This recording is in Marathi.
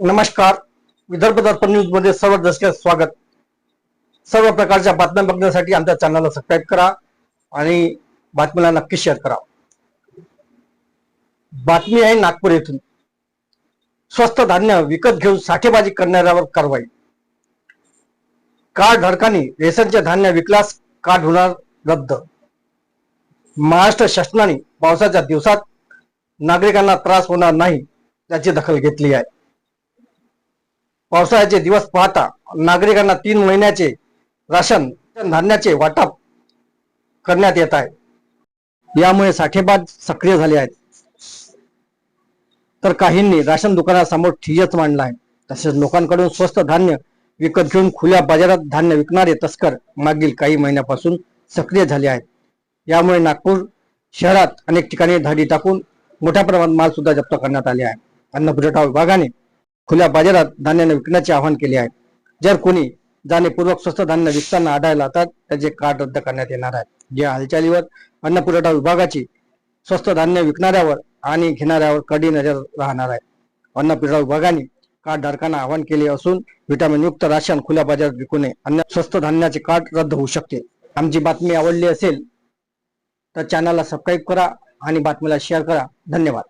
नमस्कार. विदर्भ दर्पण न्यूजमध्ये सर्व दर्शक स्वागत. सर्व प्रकारच्या बातम्या बघण्यासाठी आमच्या चॅनलला सबस्क्राईब करा आणि बातमीला नक्की शेअर करा. बातमी आहे नागपूर येथून. स्वस्त धान्य विकत घेऊन साठेबाजी करणाऱ्यावर कारवाई. कार्ड धारकांनी रेशनचे धान्य विकल्यास कार्ड होणार रद्द. महाराष्ट्र शासनाने पावसाच्या दिवसात नागरिकांना त्रास होणार नाही याची दखल घेतली आहे. पावसाळ्याचे दिवस पाहता नागरिकांना तीन महिन्याचे राशन धान्याचे वाटप करण्यात येत आहे. यामुळे साठेबाज सक्रिय झाले आहेत. तर काहींनी राशन दुकानासमोर ठियच मांडला आहे. तसेच लोकांकडून स्वस्त धान्य विकत घेऊन खुल्या बाजारात धान्य विकणारे तस्कर मागील काही महिन्यापासून सक्रिय झाले आहेत. यामुळे नागपूर शहरात अनेक ठिकाणी धाडी टाकून मोठ्या प्रमाणात माल सुद्धा जप्त करण्यात आले आहे. अन्न पुरवठा विभागाने खुल्या बाजारात धान्याने विकण्याचे आवाहन केले आहे. जर कोणी जाणीपूर्वक स्वस्त धान्य विकताना आढळला तर त्याचे कार्ड रद्द करण्यात येणार आहे. या हालचालीवर अन्न पुरवठा विभागाची स्वस्त धान्य विकणाऱ्यावर आणि घेणाऱ्यावर कडी नजर राहणार आहे. अन्न पुरवठा विभागाने कार्ड धारकांना आवाहन केले असून व्हिटॅमिन युक्त राशन खुल्या बाजारात विकू नये अन्य स्वस्त धान्याचे कार्ड रद्द होऊ शकते. आमची बातमी आवडली असेल तर चॅनलला सबस्क्राईब करा आणि बातमीला शेअर करा. धन्यवाद.